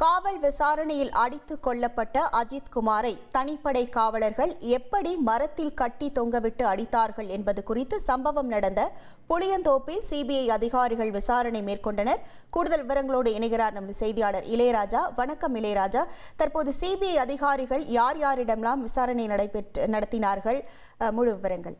காவல் விசாரணையில் அடித்து கொல்லப்பட்ட அஜித் குமாரை தனிப்படை காவலர்கள் எப்படி மரத்தில் கட்டி தொங்கவிட்டு அடித்தார்கள் என்பது குறித்து சம்பவம் நடந்த புளியந்தோப்பில் சிபிஐ அதிகாரிகள் விசாரணை மேற்கொண்டனர். கூடுதல் விவரங்களோடு இணைகிறார் நமது செய்தியாளர் இளையராஜா. வணக்கம் இளையராஜா. தற்போது சிபிஐ அதிகாரிகள் யார் யாரிடமெல்லாம் விசாரணை நடைபெற்று நடத்தினார்கள்? முழு விவரங்கள்.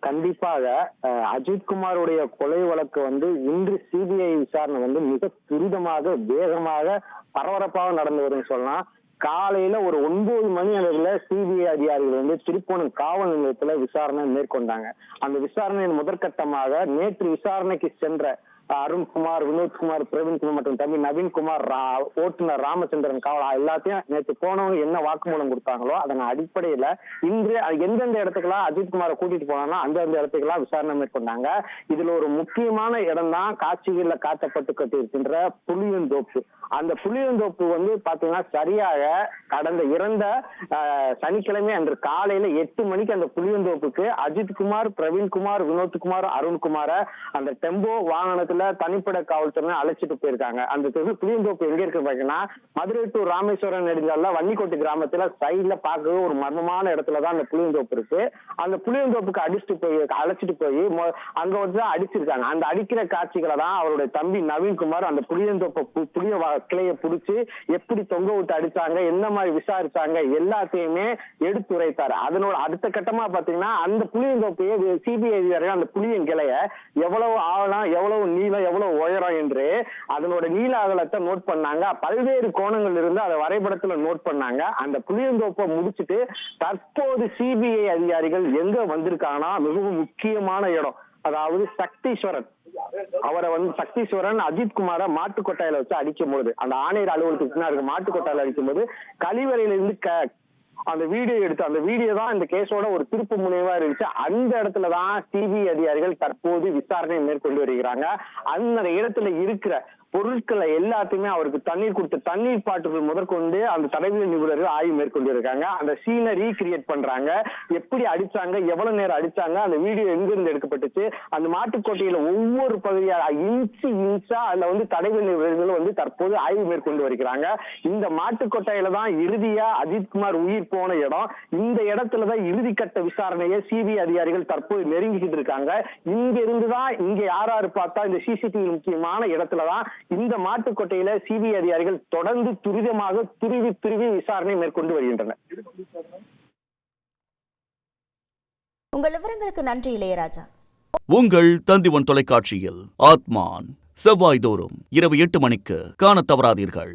கண்டிப்பாக அஜித் குமாருடைய கொலை வழக்கு வந்து இன்று சிபிஐ விசாரணை வந்து மிக துரிதமாக வேகமாக பரபரப்பாக நடந்து வரும்னு சொல்லலாம். காலையில ஒரு ஒன்பது மணி அளவுல சிபிஐ அதிகாரிகள் வந்து திருப்போணம் காவல் நிலையத்துல விசாரணை மேற்கொண்டாங்க. அந்த விசாரணையின் முதற்கட்டமாக நேற்று விசாரணைக்கு சென்ற அருண்குமார் வினோத்குமார் பிரவீன்குமார் மற்றும் தம்பி நவீன்குமார் ஓட்டுநர் ராமச்சந்திரன் காவல் எல்லாத்தையும் நேற்று போனவங்க என்ன வாக்குமூலம் கொடுத்தாங்களோ அதன் அடிப்படையில இன்று எந்தெந்த இடத்துக்கெல்லாம் அஜித்குமாரை கூட்டிட்டு போனாங்கன்னா அந்தந்த இடத்துக்கெல்லாம் விசாரணை மேற்கொண்டாங்க. இதுல ஒரு முக்கியமான இடம் தான் காட்சிகள்ல காட்டப்பட்டு கட்டியிருக்கின்ற புளியந்தோப்பு. அந்த புளியந்தோப்பு வந்து பாத்தீங்கன்னா சரியாக கடந்த இறந்த சனிக்கிழமை அன்று காலையில எட்டு மணிக்கு அந்த புளியந்தோப்புக்கு அஜித் குமார் பிரவீன்குமார் வினோத்குமார் அருண்குமார அந்த டெம்போ வாகனத்துல தனிப்பட காவல்துறை அழைச்சிட்டு போயிருக்காங்க. அந்த தெரு புளியந்தோப்பு எங்க இருக்கு பாத்தீங்கன்னா மதுரை டு ராமேஸ்வரம் நெடுஞ்சால வன்னிக்கோட்டை கிராமத்துல சைட்ல பார்க்கவே ஒரு மர்மமான இடத்துல தான் அந்த புளியந்தோப்பு இருக்கு. அந்த புளியந்தோப்புக்கு அடிச்சுட்டு போய் அழைச்சிட்டு போய் அங்க வந்து தான் அடிச்சிருக்காங்க. அந்த அடிக்கிற காட்சிகளை தான் அவருடைய தம்பி நவீன்குமார் அந்த புளியந்தோப்பை பு- புளிய கிளையை கிளைய புடிச்சு எப்படி தொங்க விட்டு அடிச்சாங்க என்ன மாதிரி விசாரிச்சாங்க எல்லாத்தையுமே எடுத்துரைத்தாரு. அதனோட அடுத்த கட்டமா பாத்தீங்கன்னா அந்த புளியந்தோப்பையே சிபிஐ அதிகாரிகள் அந்த புளியன் கிளைய எவ்வளவு ஆழம் எவ்வளவு நீளம் எவ்வளவு உயரம் என்று அதனோட நீள அகலத்தை நோட் பண்ணாங்க. பல்வேறு கோணங்கள் இருந்து அதை வரைபடத்துல நோட் பண்ணாங்க. அந்த புளியந்தோப்பை முடிச்சுட்டு தற்போது சிபிஐ அதிகாரிகள் எங்க வந்திருக்காங்கன்னா மிகவும் முக்கியமான இடம். அதாவது சக்தீஸ்வரன். அவரை வந்து சக்தீஸ்வரன் அஜித் குமார மாட்டுக் கொட்டாயில வச்சு அடிக்கும் போது அந்த ஆணையர் அலுவலகத்துக்கு பின்னாடி இருக்க கொட்டாயில அடிக்கும் போது கழிவறையில இருந்து அந்த வீடியோ எடுத்து அந்த வீடியோ தான் இந்த கேஸோட ஒரு திருப்பு முனைவா இருந்துச்சு. அந்த இடத்துல தான் சிபிஐ அதிகாரிகள் தற்போது விசாரணை மேற்கொண்டு வருகிறாங்க. அந்த இடத்துல இருக்கிற பொருட்களை எல்லாத்தையுமே அவருக்கு தண்ணீர் கொடுத்து தண்ணீர் பாட்டுகள் முதற்கொண்டு அந்த தடவியல் நிபுணர்கள் ஆய்வு மேற்கொண்டு இருக்காங்க அந்த சீனை ரீக்ரியேட் பண்றாங்க. எப்படி அடிச்சாங்க எவ்வளவு நேரம் அடிச்சாங்க அந்த வீடியோ எங்கிருந்து எடுக்கப்பட்டுச்சு அந்த மாட்டுக்கோட்டையில ஒவ்வொரு பகுதியா இன்ச்சு இன்ச்சா அதுல வந்து தடவியல் நிபுணர்கள் வந்து தற்போது ஆய்வு மேற்கொண்டு வருகிறாங்க. இந்த மாட்டுக்கொட்டையில தான் இறுதியா அஜித்குமார் உயிர் போன இடம். இந்த இடத்துல தான் இறுதிக்கட்ட விசாரணையை சிபிஐ அதிகாரிகள் தற்போது நெருங்கிக்கிட்டு இருக்காங்க. இங்க இருந்து தான் இங்க யார் யாரு பார்த்தா இந்த சிசிடிவி முக்கியமான இடத்துல தான் இந்த மாட்டுக்கொட்டையில சிபிஐ அதிகாரிகள் தொடர்ந்து துரிதமாக துருவி துருவி விசாரணை மேற்கொண்டு வருகின்றனர். உங்கள் விவரங்களுக்கு நன்றி இளையராஜா. உங்கள் தந்திவன் தொலைக்காட்சியில் ஆத்மான். செவ்வாய்தோறும் இரவு எட்டு மணிக்கு காணத் தவறாதீர்கள்.